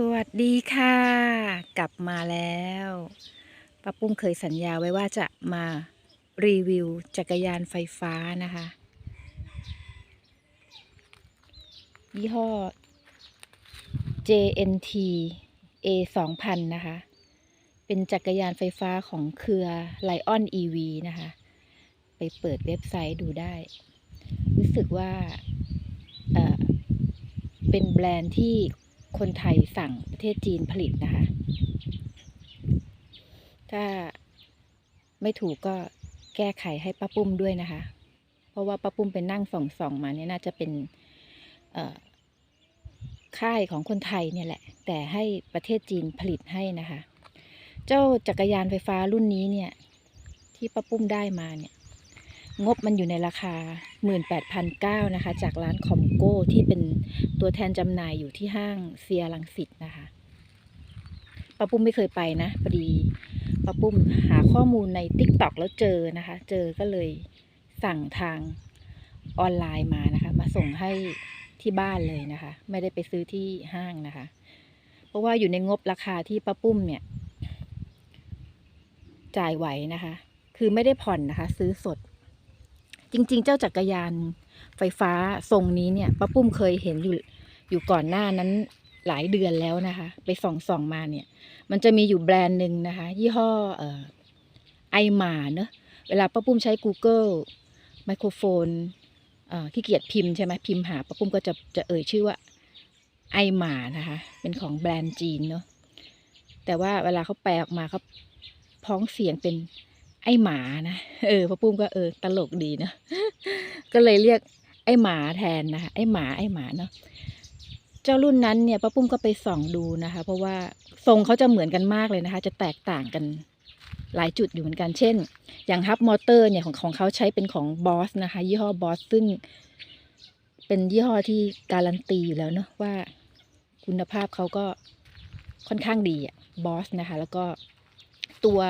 สวัสดีค่ะ กลับมาแล้วป้าปุ้มเคยสัญญาไว้ว่าจะมารีวิวจักรยานไฟฟ้านะคะ ยี่ห้อ JNT A 2000นะคะ เป็นจักรยานไฟฟ้าของเครือ Lion EV นะคะ ไปเปิดเว็บไซต์ดูได้ รู้สึกว่าเออเป็นแบรนด์ที่ คนไทยสั่งประเทศจีนผลิตนะคะ ถ้าไม่ถูกก็แก้ไขให้ป้าปุ้มด้วยนะคะ เพราะว่าป้าปุ้มเป็นนั่งส่องส่องมาเนี่ยน่าจะเป็นค่ายของคนไทยเนี่ยแหละ แต่ให้ประเทศจีนผลิตให้นะคะ เจ้าจักรยานไฟฟ้ารุ่นนี้เนี่ย ที่ป้าปุ้มได้มาเนี่ย งบมันอยู่ในราคา 18,900นะคะ จากร้านคอมโก้ที่เป็นตัวแทนจำหน่ายอยู่ที่ห้างเซียรังสิตนะคะป้าปุ้มไม่เคยไปนะพอดีป้าปุ้มหาข้อมูลใน t ิ k t o k แล้วเจอนะคะ เจอก็เลยสั่งทางออนไลน์มานะคะ มาส่งให้ที่บ้านเลยนะคะ ไม่ได้ไปซื้อที่ห้างนะคะ เพราะว่าอยู่ในงบราคาที่ป้าปุ้มเนี่ย จ่ายไหวนะคะ คือไม่ได้ผ่อนนะคะ ซื้อสด จริง ๆ เจ้าจักรยานไฟฟ้าทรงนี้เนี่ยป้าปุ้มเคยเห็นอยู่อยู่ก่อนหน้านั้นหลายเดือนแล้วนะคะ ไปส่องส่องมาเนี่ย มันจะมีอยู่แบรนด์หนึ่งนะคะ ยี่ห้อเอ่อไอหมาเนอะเวลาป้าปุ้มใช้ Google ไมโครโฟนเอ่อขี้เกียจพิมพ์ใช่ไหมพิมพ์หาป้าปุ้มก็จะจะเอ่ยชื่อว่าไอหมานะคะ เป็นของแบรนด์จีนเนอะแต่ว่าเวลาเขาแปลออกมาเขาพ้องเสียงเป็น ไอหมานะเออพ่อปุ้มก็เออตลกดีเนอะก็เลยเรียกไอหมาแทนนะคะไอหมาไอหมาเนาะเจ้ารุ่นนั้นเนี่ยป้าปุ้มก็ไปส่องดูนะคะ เพราะว่าทรงเขาจะเหมือนกันมากเลยนะคะ จะแตกต่างกันหลายจุดอยู่เหมือนกัน เช่น อย่างฮับมอเตอร์เนี่ยของของเขาใช้เป็นของบอสนะคะ ยี่ห้อบอสซึ่ง เป็นยี่ห้อที่การันตีอยู่แล้วเนอะว่าคุณภาพเขาก็ค่อนข้างดีอะบอสนะคะ แล้วก็ตัว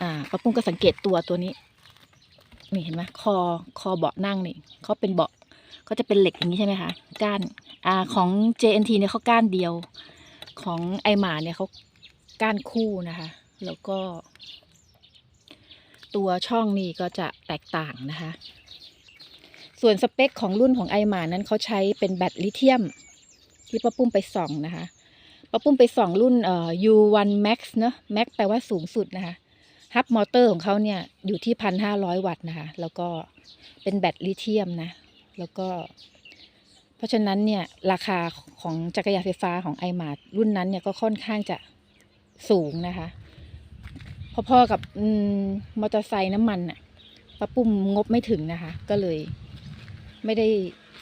อ่าป้าปุ้มก็สังเกตตัวตัวนี้ นี่เห็นไหมคอคอเบาะนั่งนี่เขาเป็นเบาะก็จะเป็นเหล็กอย่างนี้ใช่ไหมคะก้านอ่าของ JNT เนี่ยเขาก้านเดียว ของไอหมาเนี่ยเขาก้านคู่นะคะ แล้วก็ ตัวช่องนี่ก็จะแตกต่างนะคะ ส่วนสเปคของรุ่นของไอหมานั้นเขาใช้เป็นแบตลิเธียม ที่ป้าปุ้มไปส่องนะคะป้าปุ้มไปส่องรุ่นเอ่อ U1 Max เนอะ Max แปลว่าสูงสุดนะคะ ฮับมอเตอร์ของเขาเนี่ยอยู่ที่พันห้าร้อยวัตต์นะคะ แล้วก็เป็นแบตลิเธียมนะ แล้วก็ เพราะฉะนั้นเนี่ยราคาของจักรยานไฟฟ้าของไอมารุ่นนั้นเนี่ยก็ค่อนข้างจะสูงนะคะ พอๆกับอมมอเตอร์ไซค์น้ำมันอะป้าปุ้มงบไม่ถึงนะคะ ก็เลย ไม่ได้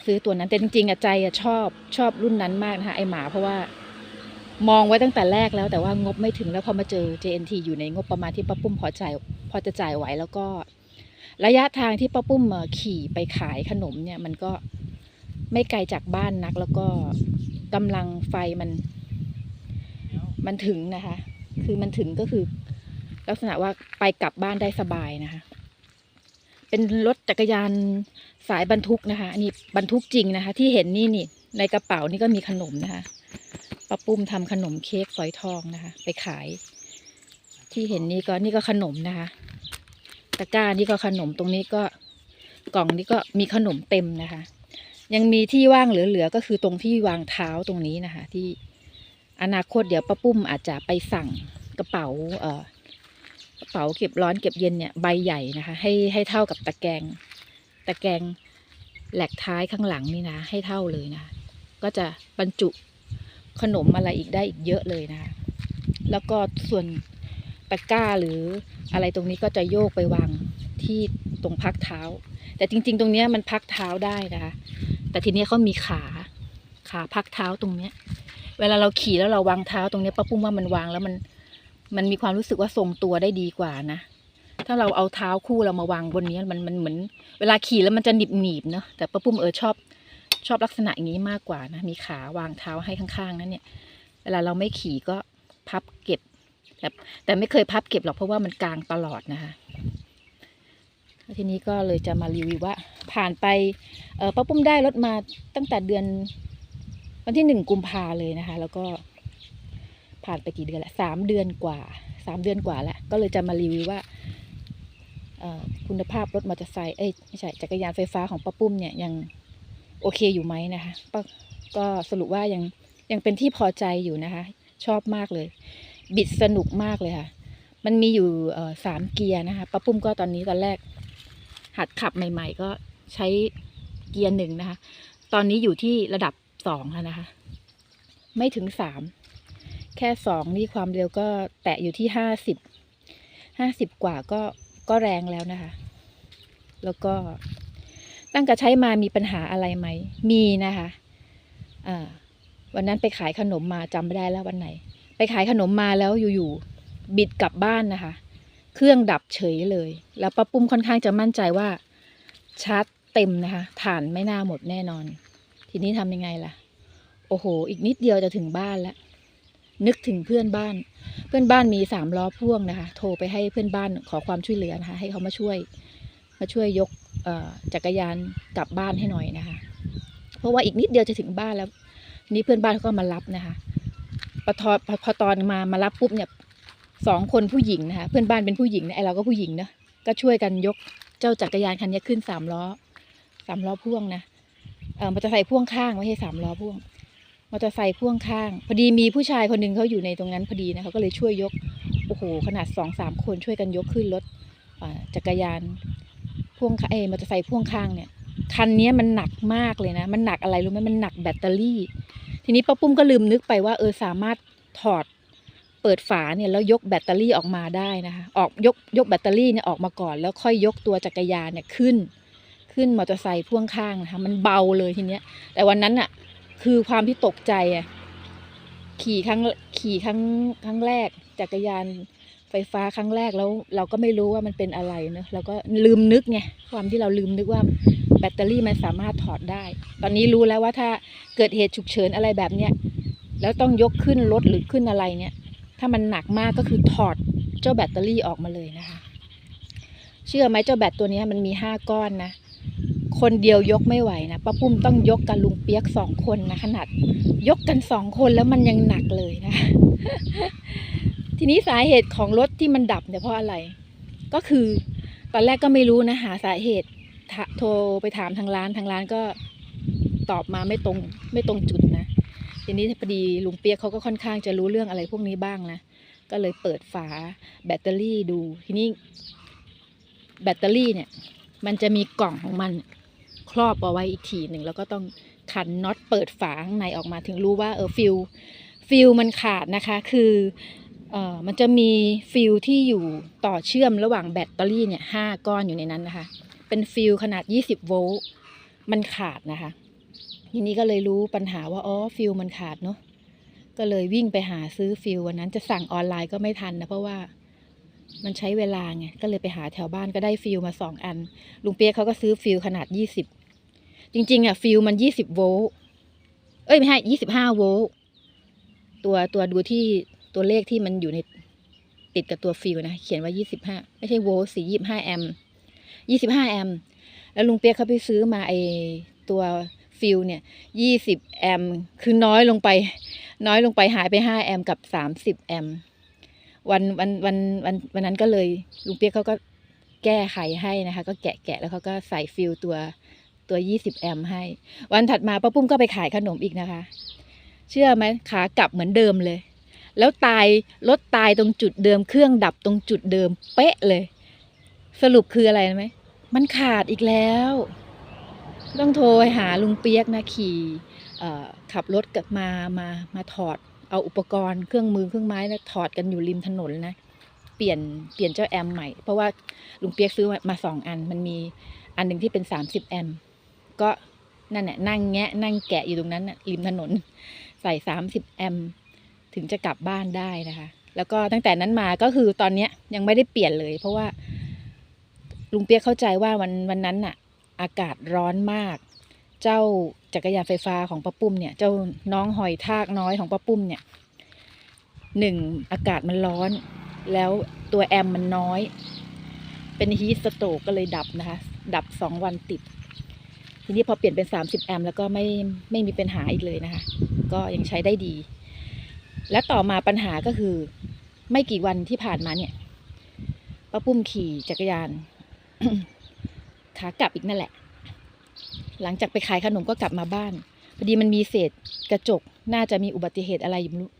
ซื้อตัวนั้นแต่จริงๆอะใจอะชอบชอบรุ่นนั้นมากนะคะไอหมาเพราะว่า มองไว้ตั้งแต่แรกแล้วแต่ว่างบไม่ถึงแล้วพอมาเจอ JNT อยู่ในงบประมาณที่ป้าปุ้มพอจ่ายพอจะจ่ายไหวแล้วก็ระยะทางที่ป้าปุ้มขี่ไปขายขนมเนี่ย มันก็ไม่ไกลจากบ้านนัก แล้วก็กำลังไฟมัน มันถึงนะคะ คือมันถึงก็คือ ลักษณะว่าไปกลับบ้านได้สบายนะคะ เป็นรถจักรยานสายบรรทุกนะคะ อันนี้บรรทุกจริงนะคะ ที่เห็นนี่นี่ในกระเป๋านี่ก็มีขนมนะคะ ป้าปุ้มทำขนมเค้กฝอยทองนะคะ ไปขาย ที่เห็นนี่ก็นี่ก็ขนมนะคะ ตะกร้านี่ก็ขนมตรงนี้ก็กล่องนี้ก็มีขนมเต็มนะคะ ยังมีที่ว่างเหลือๆก็คือตรงที่วางเท้าตรงนี้นะคะ ที่อนาคตเดี๋ยวป้าปุ้มอาจจะไปสั่งกระเป๋าเอ่อกระเป๋าเก็บร้อนเก็บเย็นเนี่ยใบใหญ่นะคะ ให้ให้เท่ากับตะแกรงตะแกรงแหลกท้ายข้างหลังนี่นะ ให้เท่าเลยนะ ก็จะบรรจุ ขนมอะไรอีกได้อีกเยอะเลยนะคะ แล้วก็ส่วนตะกร้าหรืออะไรตรงนี้ก็จะโยกไปวางที่ตรงพักเท้า แต่จริง ๆ ตรงเนี้ยมันพักเท้าได้นะคะ แต่ทีนี้เขามีขาขาพักเท้าตรงเนี้ย เวลาเราขี่แล้วเราวางเท้าตรงเนี้ยป้าปุ้มว่ามันวางแล้วมันมันมีความรู้สึกว่าทรงตัวได้ดีกว่านะ ถ้าเราเอาเท้าคู่เรามาวางบนนี้มันมันเหมือน เวลาขี่แล้วมันจะหนีบหนีบๆเนาะแต่ป้าปุ้มเออชอบ ชอบลักษณะอย่างนี้มากกว่านะ มีขาวางเท้าให้ข้างๆ นั่นเนี่ย เวลาเราไม่ขี่ก็พับเก็บแต่แต่ไม่เคยพับเก็บหรอกเพราะว่ามันกลางตลอดนะคะทีนี้ก็เลยจะมารีวิวว่า ผ่านไปเออป้าปุ้มได้รถมาตั้งแต่เดือน วันที่หนึ่งกุมภาเลยนะคะ แล้วก็ผ่านไปกี่เดือนละสามเดือนกว่าสามเดือนกว่าแล้วก็เลยจะมารีวิวว่าคุณภาพรถมอเตอร์ไซค์เอ้ยไม่ใช่จักรยานไฟฟ้าของป้าปุ้มเนี่ยยัง โอเคอยู่ไหมนะคะก็สรุปว่ายังยังเป็นที่พอใจอยู่นะคะ ชอบมากเลย บิดสนุกมากเลยค่ะ มันมีอยู่สามเกียร์นะคะป้าปุ้มก็ตอนนี้ตอนแรก หัดขับใหม่ ๆ ก็ใช้เกียร์หนึ่งนะคะ ตอนนี้อยู่ที่ระดับสองแล้วนะคะ ไม่ถึงสามแค่สองนี่ความเร็วก็แตะอยู่ที่ห้าสิบห้าสิบกว่าก็ก็แรงแล้วนะคะ แล้วก็ ตั้งแต่ใช้มามีปัญหาอะไรไหม มีนะคะอ่าวันนั้นไปขายขนมมาจำไม่ได้แล้ววันไหน ไปขายขนมมาแล้วอยู่ๆบิดกลับบ้านนะคะ เครื่องดับเฉยเลย แล้วป้าปุ้มค่อนข้างจะมั่นใจว่าชาร์จเต็มนะคะฐานไม่น่าหมดแน่นอน ทีนี้ทำยังไงล่ะ โอ้โห อีกนิดเดียวจะถึงบ้านแล้วนึกถึงเพื่อนบ้าน เพื่อนบ้านมีสามล้อพ่วงนะคะ โทรไปให้เพื่อนบ้านขอความช่วยเหลือนะคะ ให้เขามาช่วย มาช่วยยก จักรยานกลับบ้านให้หน่อยนะคะ เพราะว่าอีกนิดเดียวจะถึงบ้านแล้ว นี้เพื่อนบ้านเขาก็มารับนะคะพอพอพอตอนมามารับปุ๊บเนี่ยสองคนผู้หญิงนะคะเพื่อนบ้านเป็นผู้หญิงนะไอเราก็ผู้หญิงนะก็ช่วยกันยกเจ้าจักรยานคันนี้ขึ้นสามล้อสามล้อพ่วงนะเออมอเตอร์ไซค์พ่วงข้างไม่ใช่สามล้อพ่วงมอเตอร์ไซค์พ่วงข้างพอดีมีผู้ชายคนหนึ่งเขาอยู่ในตรงนั้นพอดีนะเขาก็เลยช่วยยกโอ้โหขนาดสองสามคนช่วยกันยกขึ้นรถจักรยาน พ่วงเอมอเตอร์ไซค์พ่วงข้างเนี่ยคันนี้มันหนักมากเลยนะ มันหนักอะไรรู้ไหมมันหนักแบตเตอรี่ ทีนี้ป้าปุ้มก็ลืมนึกไปว่าเออสามารถถอดเปิดฝาเนี่ยแล้วยกแบตเตอรี่ออกมาได้นะคะออกยกยกแบตเตอรี่เนี่ยออกมาก่อน แล้วค่อยยกตัวจักรยานเนี่ยขึ้น ขึ้นมอเตอร์ไซค์พ่วงข้างนะคะมันเบาเลยทีเนี้ย แต่วันนั้นอะคือความที่ตกใจอะขี่ครั้งขี่ครั้งครั้งแรกจักรยาน ไฟฟ้าครั้งแรกแล้วเราก็ไม่รู้ว่ามันเป็นอะไรเนอะเราก็ลืมนึกไงความที่เราลืมนึกว่าแบตเตอรี่มันสามารถถอดได้ ตอนนี้รู้แล้วว่าถ้าเกิดเหตุฉุกเฉินอะไรแบบเนี้ยแล้วต้องยกขึ้นรถหรือขึ้นอะไรเนี่ย ถ้ามันหนักมากก็คือถอดเจ้าแบตเตอรี่ออกมาเลยนะคะ เชื่อไหมเจ้าแบตตัวนี้มันมีห้าก้อนนะคนเดียวยกไม่ไหวนะป้าปุ้มต้องยกกับลุงเปียกสองคนนะขนาดยกกันสองคนแล้วมันยังหนักเลยนะ ทีนี้สาเหตุของรถที่มันดับเนี่ยเพราะอะไร ก็คือตอนแรกก็ไม่รู้นะหาสาเหตุโทรไปถามทางร้านทางร้านก็ตอบมาไม่ตรงไม่ตรงจุดนะ ทีนี้พอดีลุงเปียกเขาก็ค่อนข้างจะรู้เรื่องอะไรพวกนี้บ้างนะก็เลยเปิดฝาแบตเตอรี่ดู ทีนี้แบตเตอรี่เนี่ย มันจะมีกล่องของมันครอบเอาไว้อีกทีหนึ่งแล้วก็ต้องขันน็อตเปิดฝาข้างในออกมาถึงรู้ว่าเออฟิลฟิลมันขาดนะคะ คือ มันจะมีฟิลที่อยู่ต่อเชื่อมระหว่างแบตเตอรี่เนี่ยห้าก้อนอยู่ในนั้นนะคะ เป็นฟิลขนาด 20 โวลต์มันขาดนะคะ ทีนี้ก็เลยรู้ปัญหาว่าอ๋อฟิลมันขาดเนาะก็เลยวิ่งไปหาซื้อฟิลวันนั้นจะสั่งออนไลน์ก็ไม่ทันนะเพราะว่ามันใช้เวลาไงก็เลยไปหาแถวบ้านก็ได้ฟิลมาสองอัน ลุงเปียกเขาก็ซื้อฟิลขนาดยี่สิบจริง ๆอะฟิลมันยี่สิบโวลต์เอ้ยไม่ใช่ยี่สิบห้าโวลต์ตัวตัวดูที่ ตัวเลขที่มันอยู่ในติดกับตัวฟิลนะ เขียนว่ายี่สิบห้าไม่ใช่โวลต์สี่ยี่ห้าแอมป์ยี่สิบห้าแอมป์แล้วลุงเปียกเขาไปซื้อมาไอตัวฟิลเนี่ยยี่สิบแอมป์คือน้อยลงไป น้อยลงไปหายไปห้าแอมป์กับสามสิบแอมป์วันวันวันวันวันนั้นก็เลยลุงเปียกเขาก็แก้ไขให้นะคะ ก็แกะแกะแล้วเขาก็ใส่ฟิลตัวตัว 20 แอมป์ให้ วันถัดมาป้าปุ้มก็ไปขายขนมอีกนะคะ เชื่อไหมขากลับเหมือนเดิมเลย แล้วตายรถตายตรงจุดเดิมเครื่องดับตรงจุดเดิมเป๊ะเลย สรุปคืออะไรรู้ไหมมันขาดอีกแล้ว ต้องโทรหาลุงเปียกนะขี่ขับรถกลับมามามาถอดเอาอุปกรณ์เครื่องมือเครื่องไม้นะถอดกันอยู่ริมถนนนะเปลี่ยนเปลี่ยนเจ้าแอมใหม่ เพราะว่าลุงเปียกซื้อมาสองอัน มันมีอันหนึ่งที่เป็นสามสิบแอมก็นั่นแหละนั่งแงะนั่งแกะอยู่ตรงนั้นนะริมถนน ใส่สามสิบแอมป์ ถึงจะกลับบ้านได้นะคะ แล้วก็ตั้งแต่นั้นมาก็คือตอนเนี้ยยังไม่ได้เปลี่ยนเลย เพราะว่า ลุงเปียกเข้าใจว่าวันวันนั้นน่ะ อากาศร้อนมาก เจ้าจักรยานไฟฟ้าของป้าปุ้มเนี่ย เจ้าน้องหอยทากน้อยของป้าปุ้มเนี่ยหนึ่งอากาศมันร้อน แล้วตัวแอมมันน้อย เป็นฮีทสโตรกก็เลยดับนะคะ ดับสองวันติด ทีนี้พอเปลี่ยนเป็น 30 แอมแล้วก็ไม่ไม่มีปัญหาอีกเลยนะคะ ก็ยังใช้ได้ดี และต่อมาปัญหาก็คือ ไม่กี่วันที่ผ่านมาเนี่ยป้าปุ้มขี่จักรยาน ขากลับอีกนั่นแหละ หลังจากไปขายขนมก็กลับมาบ้านพอดีมันมีเศษกระจก น่าจะมีอุบัติเหตุอะไร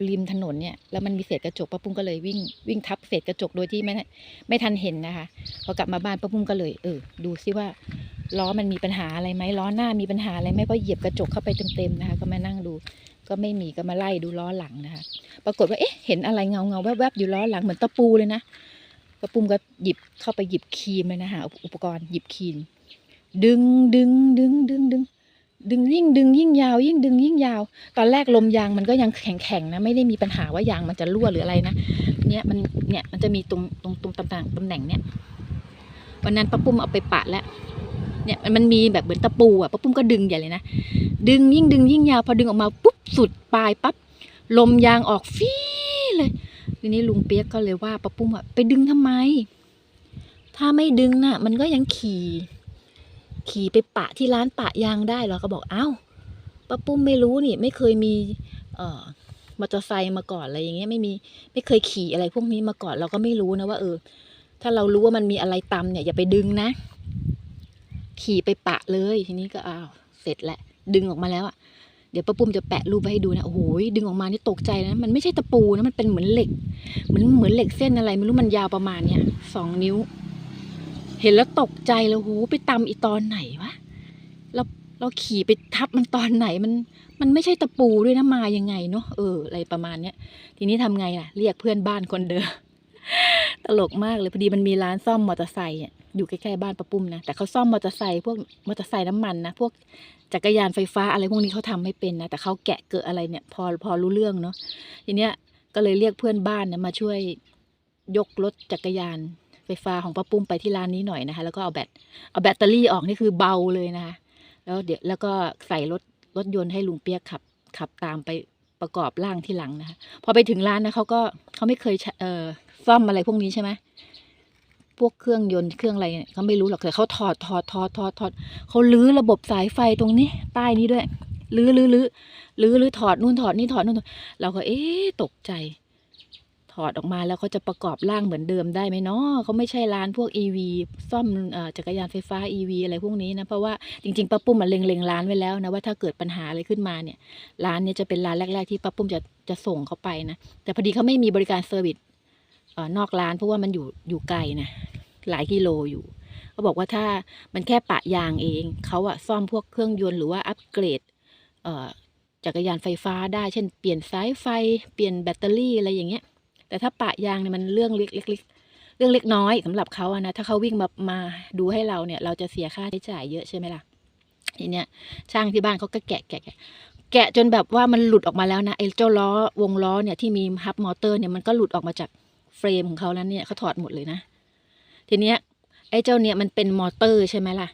ริมถนนเนี่ย แล้วมันมีเศษกระจกป้าปุ้มก็เลยวิ่งวิ่งทับเศษกระจกโดยที่ไม่ไม่ทันเห็นนะคะ พอกลับมาบ้านป้าปุ้มก็เลย เออ ดูซิว่าล้อมันมีปัญหาอะไรไหมล้อหน้ามีปัญหาอะไรไหมเพราะเหยียบกระจกเข้าไปเต็มๆนะคะ ก็มานั่งดู ก็ไม่มีก็มาไล่ดูล้อหลังนะคะ ปรากฏว่าเอ๊ะเห็นอะไรเงาเงาๆแวบๆอยู่ล้อหลังเหมือนตะปูเลยนะป้าปุ้มก็หยิบเข้าไปหยิบครีมเลยนะคะอุปกรณ์หยิบครีมดึงดึงดึงดึงดึงดึงยิ่งดึงยิ่งยาว ยิ่งดึงยิ่งยาว ตอนแรกลมยางมันก็ยังแข็งแข็งๆนะไม่ได้มีปัญหาว่ายางมันจะรั่วหรืออะไรนะเนี่ยมันเนี่ยมันจะมีตรงตรงตรงตำแหน่งตำแหน่งเนี่ยวันนั้นป้าปุ้มเอาไปปะแล้วเนี่ยมันมีแบบเหมือนตะปูอะป้าปุ้มก็ดึงใหญ่เลยนะ ดึงยิ่งดึงยิ่งยาวพอดึงออกมาปุ๊บสุดปลายปั๊บลมยางออกฟีเลยทีนี้ลุงเปียกก็เลยว่าป้าปุ้มอะไปดึงทำไม ถ้าไม่ดึงน่ะ มันก็ยังขี่ ขี่ไปปะที่ร้านปะยางได้เหรอก็บอกอ้าวป้าปุ้มไม่รู้นี่ ไม่เคยมี เอ่อมอเตอร์ไซค์มาก่อนอะไรอย่างเงี้ยไม่มีไม่เคยขี่อะไรพวกนี้มาก่อนเราก็ไม่รู้นะว่าเออ ถ้าเรารู้ว่ามันมีอะไรตำเนี่ยอย่าไปดึงนะ ขี่ไปปะเลยทีนี้ก็อ้าวเสร็จแหละดึงออกมาแล้วอะเดี๋ยวป้าปุ้มจะแปะรูปไว้ให้ดูนะโอ้โหดึงออกมานี่ตกใจนะมันไม่ใช่ตะปูนะมันเป็นเหมือนเหล็ก เหมือนเหมือนเหล็กเส้นอะไรไม่รู้มันยาวประมาณเนี้ยสองนิ้ว เห็นแล้วตกใจแล้วโหไปตำอีตอนไหนวะเราเราขี่ไปทับมันตอนไหนมันมันไม่ใช่ตะปูด้วยนะมายังไงเนาะเอออะไรประมาณเนี้ยทีนี้ทำไงล่ะ เรียกเพื่อนบ้านคนเดิมตลกมากเลยพอดีมันมีร้านซ่อมมอเตอร์ไซค์ อยู่ใกล้ๆบ้านป้าปุ้มนะ แต่เขาซ่อมมอเตอร์ไซค์พวกมอเตอร์ไซค์น้ำมันนะ พวกจักรยานไฟฟ้าอะไรพวกนี้เขาทำไม่เป็นนะ แต่เขาแกะเกิดอะไรเนี่ย พอพอรู้เรื่องเนาะ ทีเนี้ยก็เลยเรียกเพื่อนบ้านนะมาช่วยยกรถจักรยานไฟฟ้าของป้าปุ้มไปที่ร้านนี้หน่อยนะคะ แล้วก็เอาแบตเอาแบตเตอรี่ออกนี่คือเบาเลยนะคะ แล้วเดี๋ยวแล้วก็ใส่รถรถยนต์ให้ลุงเปียกขับขับตามไปประกอบร่างที่หลังนะคะ พอไปถึงร้านนะเขาก็เขาไม่เคยเอ่อซ่อมอะไรพวกนี้ใช่ไหม พวกเครื่องยนต์เครื่องอะไรเนี่ยเขาไม่รู้หรอกแต่เขาถอดถอดถอดถอดถอดเขาลื้อระบบสายไฟตรงนี้ใต้นี้ด้วยลื้อลื้อลื้อลื้อลื้อถอดนู่นถอดนี่ถอดนู่นถอดเราก็เอ๊ะตกใจ ถอดออกมาแล้วเขาจะประกอบร่างเหมือนเดิมได้ไหมเนาะเขาไม่ใช่ร้านพวก EV ซ่อมจักรยานไฟฟ้า EV อะไรพวกนี้นะเพราะว่าจริงๆป้าปุ้มมาเล็งเล็งร้านไว้แล้วนะว่าถ้าเกิดปัญหาอะไรขึ้นมาเนี่ย ร้านเนี้จะเป็นร้านแรก ๆ ที่ป้าปุ้มจะจะส่งเขาไปนะแต่พอดีเขาไม่มีบริการเซอร์วิส ออนอกร้านเพราะว่ามันอยู่อยู่ไกลนะหลายกิโลอยู่เขาบอกว่าถ้ามันแค่ปะยางเองเขาอะซ่อมพวกเครื่องยนต์หรือว่าอัปเกรดเอ่อจักรยานไฟฟ้าได้เช่นเปลี่ยนสายไฟเปลี่ยนแบตเตอรี่อะไรอย่างเงี้ย แต่ถ้าปะยางเนี่ยมันเรื่องเล็กๆเรื่องเล็กน้อยสำหรับเขาอะนะถ้าเขาวิ่งมามาดูให้เราเนี่ย เราจะเสียค่าใช้จ่ายเยอะใช่ไหมล่ะทีเนี้ยช่างที่บ้านเขาก็แกะแกะแกะแกะจนแบบว่ามันหลุดออกมาแล้วนะไอ้เจ้าล้อวงล้อเนี่ยที่มีฮับมอเตอร์เนี่ยมันก็หลุดออกมาจาก เฟรมของเขาแล้วเนี่ยเขาถอดหมดเลยนะ ทีเนี้ยไอ้เจ้าเนี่ยมันเป็นมอเตอร์ใช่ไหมล่ะ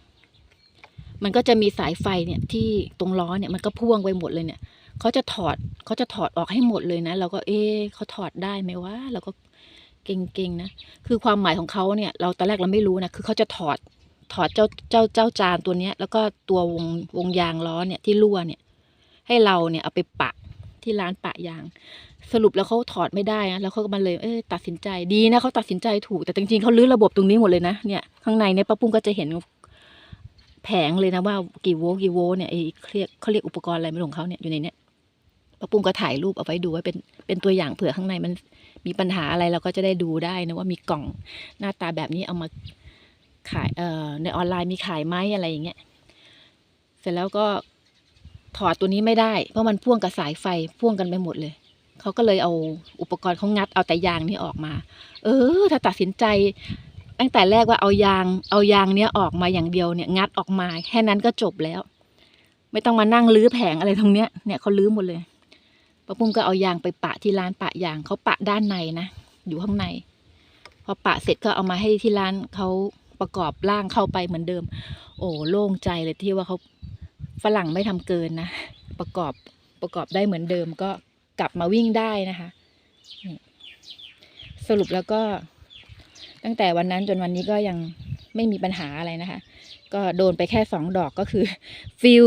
มันก็จะมีสายไฟเนี่ยที่ตรงล้อเนี่ยมันก็พ่วงไปหมดเลยเนี่ยเขาจะถอดเขาจะถอดออกให้หมดเลยนะเราก็เอ๊เขาถอดได้ไหมวะเราก็เก่งๆนะคือความหมายของเขาเนี่ย เราตอนแรกเราไม่รู้นะคือเขาจะถอดถอดเจ้าเจ้าเจ้าจานตัวเนี้ย แล้วก็ตัววงวงยางล้อเนี่ยที่รั่วเนี่ย ให้เราเนี่ยเอาไปปะ ที่ร้านปะยาง สรุปแล้วเขาถอดไม่ได้นะแล้วเขาก็มาเลยเออตัดสินใจดีนะเขาตัดสินใจถูกแต่จริงๆเขาลื้อระบบตรงนี้หมดเลยนะเนี่ยข้างในเนี่ยป้าปุ้มก็จะเห็นแผงเลยนะว่ากี่โวลต์กี่โวลต์เนี่ยไอ้เขาเรียกเขาเรียกอุปกรณ์อะไรไม่รู้ของเขาเนี่ยอยู่ในเนี้ยป้าปุ้มก็ถ่ายรูปเอาไว้ดูไว้เป็นเป็นตัวอย่างเผื่อข้างในมันมีปัญหาอะไรเราก็จะได้ดูได้นะว่ามีกล่องหน้าตาแบบนี้เอามาขายเอ่อในออนไลน์มีขายไหมอะไรอย่างเงี้ยเสร็จแล้วก็ ถอดตัวนี้ไม่ได้ เพราะมันพ่วงกับสายไฟพ่วงกันไปหมดเลย เขาก็เลยเอาอุปกรณ์เขางัดเอาแต่ยางนี้ออกมา เออ ถ้าตัดสินใจ ตั้งแต่แรกว่าเอายาง เอายางเนี้ยออกมาอย่างเดียวเนี่ยงัดออกมาแค่นั้นก็จบแล้ว ไม่ต้องมานั่งลื้อแผงอะไรตรงเนี้ยเนี่ยเขาลื้อหมดเลยป้าปุ้มก็เอายางไปปะที่ร้านปะยางเขาปะด้านในนะอยู่ข้างใน พอปะเสร็จก็เอามาให้ที่ร้านเขาประกอบร่างเข้าไปเหมือนเดิม โอ้โล่งใจเลยที่ว่าเขา ฝรั่งไม่ทำเกินนะ ประกอบประกอบได้เหมือนเดิมก็กลับมาวิ่งได้นะคะ สรุปแล้วก็ ตั้งแต่วันนั้นจนวันนี้ก็ยังไม่มีปัญหาอะไรนะคะ ก็โดนไปแค่สองดอกก็คือฟิล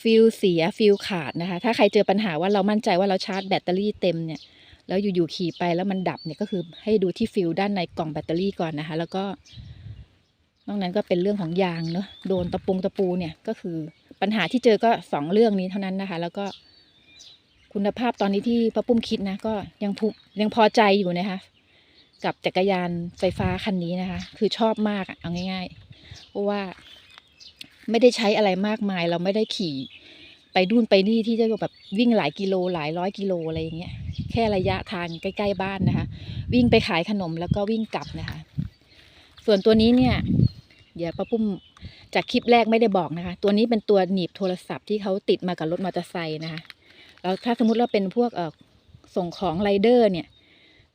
ฟิลเสียฟิลขาดนะคะ ถ้าใครเจอปัญหาว่าเรามั่นใจว่าเราชาร์จแบตเตอรี่เต็มเนี่ย แล้วอยู่ๆขี่ไปแล้วมันดับเนี่ยก็คือให้ดูที่ฟิลด้านในกล่องแบตเตอรี่ก่อนนะคะ แล้วก็นอกนั้นก็เป็นเรื่องของยางเนาะโดนตะปุงตะปูเนี่ยก็คือ ปัญหาที่เจอก็สองเรื่องนี้เท่านั้นนะคะ แล้วก็คุณภาพตอนนี้ที่ป้าปุ้มคิดนะ ก็ยังภูยังพอใจอยู่นะคะ กับจักรยานไฟฟ้าคันนี้นะคะ คือชอบมากเอาง่าย ๆ เพราะว่าไม่ได้ใช้อะไรมากมาย เราไม่ได้ขี่ไปดุนไปนี่ที่จะแบบวิ่งหลายกิโลหลายร้อยกิโลอะไรอย่างเงี้ยแค่ระยะทางใกล้ๆบ้านนะคะ วิ่งไปขายขนมแล้วก็วิ่งกลับนะคะ ส่วนตัวนี้เนี่ย เดี๋ยวป้าปุ้ม จากคลิปแรกไม่ได้บอกนะคะ ตัวนี้เป็นตัวหนีบโทรศัพท์ที่เขาติดมากับรถมอเตอร์ไซค์นะคะแล้วถ้าสมมติเราเป็นพวกเออส่งของไรเดอร์เนี่ย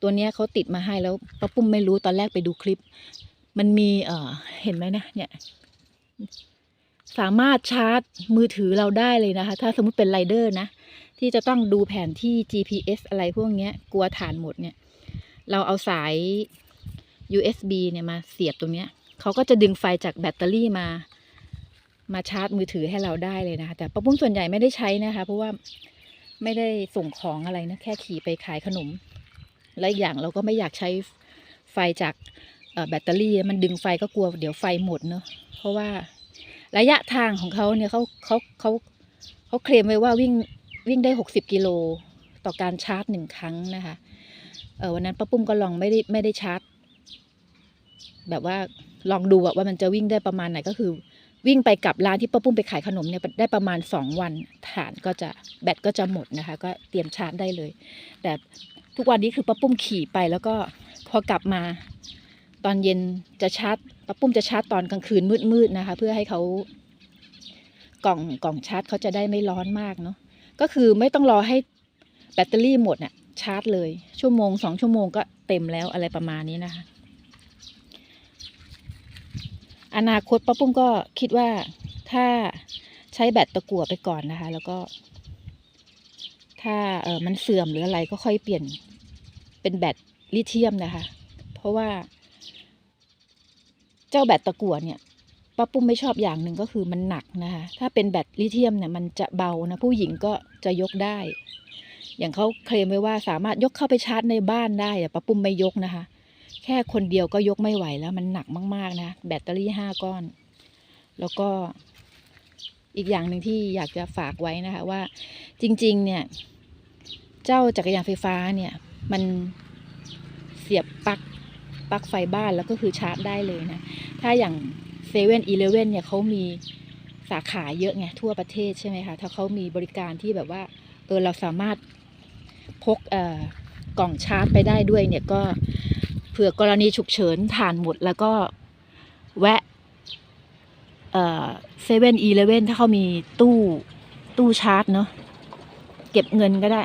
ตัวนี้เขาติดมาให้แล้วป้าปุ้มไม่รู้ตอนแรกไปดูคลิป มันมีเออเห็นไหมนะเนี่ยสามารถชาร์จมือถือเราได้เลยนะคะ ถ้าสมมติเป็นไรเดอร์นะ ที่จะต้องดูแผนที่ GPS อะไรพวกนี้กลัวฐานหมดเนี่ย เราเอาสาย USB เนี่ยมาเสียบตรงเนี้ย เขาก็จะดึงไฟจากแบตเตอรี่มา มาชาร์จมือถือให้เราได้เลยนะคะ แต่ป้าปุ้มส่วนใหญ่ไม่ได้ใช้นะคะ เพราะว่าไม่ได้ส่งของอะไรนะ แค่ขี่ไปขายขนม และอีกอย่างเราก็ไม่อยากใช้ไฟจากแบตเตอรี่ มันดึงไฟก็กลัวเดี๋ยวไฟหมดเนอะเพราะว่าระยะทางของเขาเนี่ยเขาเขาเขาเขาเคลมไว้ว่าวิ่งวิ่งได้หกสิบกิโลต่อการชาร์จหนึ่งครั้งนะคะ เออวันนั้นป้าปุ้มก็ลองไม่ได้ไม่ได้ชาร์จ แบบว่าลองดูว่ามันจะวิ่งได้ประมาณไหนก็คือ วิ่งไปกับร้านที่ป้าปุ้มไปขายขนมเนี่ยได้ประมาณสองวันฐานก็จะแบตก็จะหมดนะคะ ก็เตรียมชาร์จได้เลย แต่ทุกวันนี้คือป้าปุ้มขี่ไปแล้วก็พอกลับมา ตอนเย็นจะชาร์จป้าปุ้มจะชาร์จตอนกลางคืนมืดๆนะคะ เพื่อให้เขากล่องกล่องชาร์จเขาจะได้ไม่ร้อนมากเนาะก็คือไม่ต้องรอให้แบตเตอรี่หมดอะชาร์จเลย ชั่วโมงสองชั่วโมงก็เต็มแล้วอะไรประมาณนี้นะคะ อนาคตป้าปุ้มก็คิดว่าถ้าใช้แบตตะกั่วไปก่อนนะคะ แล้วก็ ถ้าเออมันเสื่อมหรืออะไรก็ค่อยเปลี่ยนเป็นแบตลิเธียมนะคะ เพราะว่า เจ้าแบตตะกั่วเนี่ยป้าปุ้มไม่ชอบอย่างหนึ่งก็คือมันหนักนะคะ ถ้าเป็นแบตลิเธียมเนี่ยมันจะเบานะ ผู้หญิงก็จะยกได้ อย่างเขาเคลมไว้ว่าสามารถยกเข้าไปชาร์จในบ้านได้แต่ป้าปุ้มไม่ยกนะคะ แค่คนเดียวก็ยกไม่ไหวแล้วมันหนักมาก ๆ นะ แบตเตอรี่ห้าก้อน แล้วก็อีกอย่างหนึ่งที่อยากจะฝากไว้นะคะว่าจริง ๆ เนี่ย เจ้าจักรยานไฟฟ้าเนี่ย มันเสียบปลั๊กปลั๊กไฟบ้านแล้วก็คือชาร์จได้เลยนะ ถ้าอย่างเซเว่นอีเลเว่นเนี่ยเขามีสาขาเยอะไงทั่วประเทศใช่ไหมคะถ้าเขามีบริการที่แบบว่าเออเราสามารถพกเอ่อกล่องชาร์จไปได้ด้วยเนี่ยก็ เผื่อกรณีฉุกเฉินถ่านหมดแล้วก็แวะเซเว่นอีเลเว่นถ้าเขามีตู้ตู้ชาร์จเนาะเก็บเงินก็ได้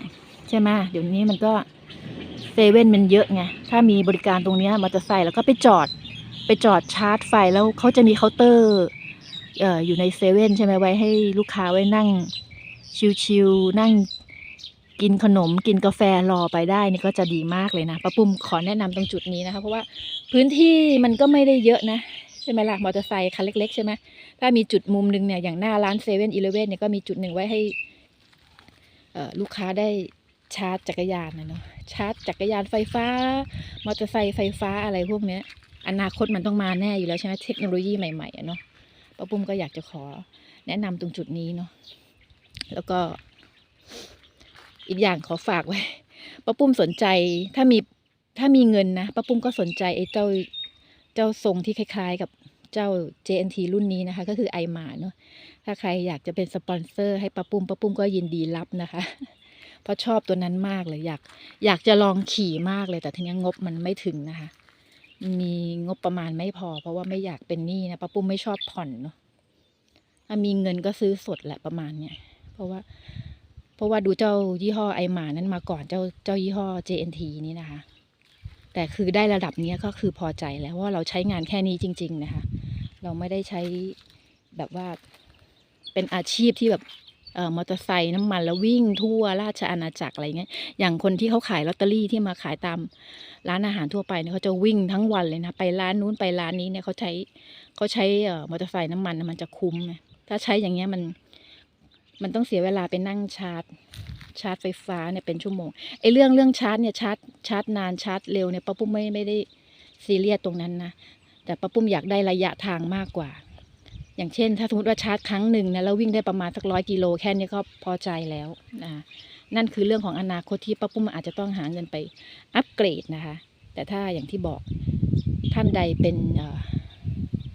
ใช่ไหมเดี๋ยวนี้มันก็เซเว่นมันเยอะไง ถ้ามีบริการตรงนี้มอเตอร์ไซค์แล้วก็ไปจอดไปจอดชาร์จไฟแล้วเขาจะมีเคาน์เตอร์อออยู่ในเซเว่นใช่ไหมไว้ให้ลูกค้าไว้นั่งชิวๆนั่ง กินขนมกินกาแฟรอไปได้นี่ก็จะดีมากเลยนะป้าปุ้มขอแนะนำตรงจุดนี้นะคะ เพราะว่าพื้นที่มันก็ไม่ได้เยอะนะใช่ไหมล่ะมอเตอร์ไซค์คันเล็กๆใช่ไหมถ้ามีจุดมุมหนึ่งเนี่ยอย่างหน้าร้านเซเว่นอีเลเว่นเนี่ยก็มีจุดหนึ่งไว้ให้ลูกค้าได้ชาร์จจักรยานนะเนาะชาร์จจักรยานไฟฟ้ามอเตอร์ไซค์ไฟฟ้าอะไรพวกเนี้ยอนาคตมันต้องมาแน่อยู่แล้วใช่ไหมเทคโนโลยีใหม่ๆอะเนาะป้าปุ้มก็อยากจะขอแนะนำตรงจุดนี้เนาะแล้วก็ อีกอย่างขอฝากไว้ป้าปุ้มสนใจถ้ามีถ้ามีเงินนะป้าปุ้มก็สนใจไอ้เจ้าเจ้าทรงที่คล้าย ๆ กับเจ้า JNT รุ่นนี้นะคะ ก็คือไอหมาเนาะถ้าใครอยากจะเป็นสปอนเซอร์ให้ป้าปุ้มป้าปุ้มก็ยินดีรับนะคะ เพราะชอบตัวนั้นมากเลยอยากอยากจะลองขี่มากเลยแต่ทีนี้งบมันไม่ถึงนะคะ มีงบประมาณไม่พอ เพราะว่าไม่อยากเป็นหนี้นะป้าปุ้มไม่ชอบผ่อนเนาะถ้ามีเงินก็ซื้อสดแหละประมาณเนี้ยเพราะว่า เพราะว่าดูเจ้ายี่ห้อไอหมานั้นมาก่อนเจ้าเจ้ายี่ห้อ JNT นี่นะคะ แต่คือได้ระดับเนี้ยก็คือพอใจแล้วว่าเราใช้งานแค่นี้จริง ๆ นะคะ เราไม่ได้ใช้แบบว่าเป็นอาชีพที่แบบเอ่อมอเตอร์ไซค์น้ำมันแล้ววิ่งทั่วราชอาณาจักรอะไรเงี้ย อย่างคนที่เขาขายลอตเตอรี่ที่มาขายตามร้านอาหารทั่วไปเนี่ยเขาจะวิ่งทั้งวันเลยนะ ไปร้านนู้นไปร้านนี้เนี่ยเขาใช้เขาใช้เอ่อมอเตอร์ไซค์น้ำมันน่ะมันจะคุ้มถ้าใช้อย่างเงี้ยมัน มันต้องเสียเวลาไปนั่งชาร์จ ชาร์จไฟฟ้าเนี่ยเป็นชั่วโมงไอ้เรื่องเรื่องชาร์จเนี่ยชาร์จชาร์จนานชาร์จเร็วเนี่ยป้าปุ้มไม่ไม่ได้ซีเรียสตรงนั้นนะแต่ป้าปุ้มอยากได้ระยะทางมากกว่า อย่างเช่น ถ้าสมมติว่าชาร์จครั้งหนึ่งนะแล้ววิ่งได้ประมาณสักร้อยกิโลแค่นี้ก็พอใจแล้วนะนั่นคือเรื่องของอนาคตที่ป้าปุ้มอาจจะต้องหาเงินไปอัปเกรดนะคะ แต่ถ้าอย่างที่บอกท่านใดเป็น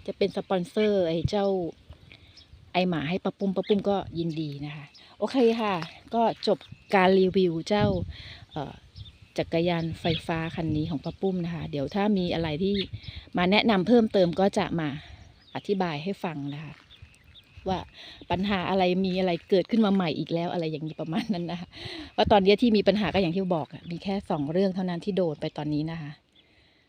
จะเป็นสปอนเซอร์ไอ้เจ้า ไอหมาให้ป้าปุ้มป้าปุ้มก็ยินดีนะคะ โอเคค่ะ ก็จบการรีวิวเจ้าจักรยานไฟฟ้าคันนี้ของป้าปุ้มนะคะ เดี๋ยวถ้ามีอะไรที่มาแนะนำเพิ่มเติมก็จะมาอธิบายให้ฟังนะคะ ว่าปัญหาอะไรมีอะไรเกิดขึ้นมาใหม่อีกแล้วอะไรอย่างนี้ประมาณนั้นนะคะว่าตอนนี้ที่มีปัญหาก็อย่างที่บอกมีแค่สองเรื่องเท่านั้นที่โดนไปตอนนี้นะคะ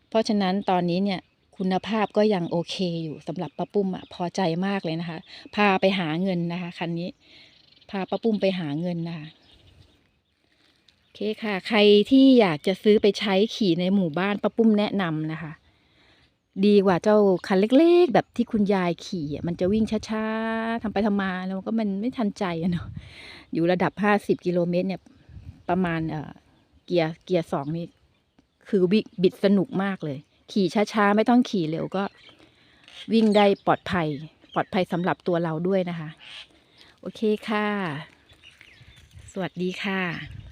เพราะฉะนั้นตอนนี้เนี่ย คุณภาพก็ยังโอเคอยู่สำหรับป้าปุ้มอะพอใจมากเลยนะคะ พาไปหาเงินนะคะคันนี้ พาป้าปุ้มไปหาเงินนะคะโอเคค่ะ ใครที่อยากจะซื้อไปใช้ขี่ในหมู่บ้านป้าปุ้มแนะนำนะคะ ดีกว่าเจ้าคันเล็ก ๆ แบบที่คุณยายขี่อะมันจะวิ่งช้าๆทำไปทำมาแล้วก็มันไม่ทันใจอะเนาะอยู่ระดับห้าสิบกิโลเมตรเนี่ยประมาณเอ่อเกียร์เกียร์สองนี่คือวิบิดสนุกมากเลย ขี่ช้าๆ ไม่ต้องขี่เร็วก็วิ่งได้ปลอดภัย ปลอดภัยสำหรับตัวเราด้วยนะคะ โอเคค่ะ สวัสดีค่ะ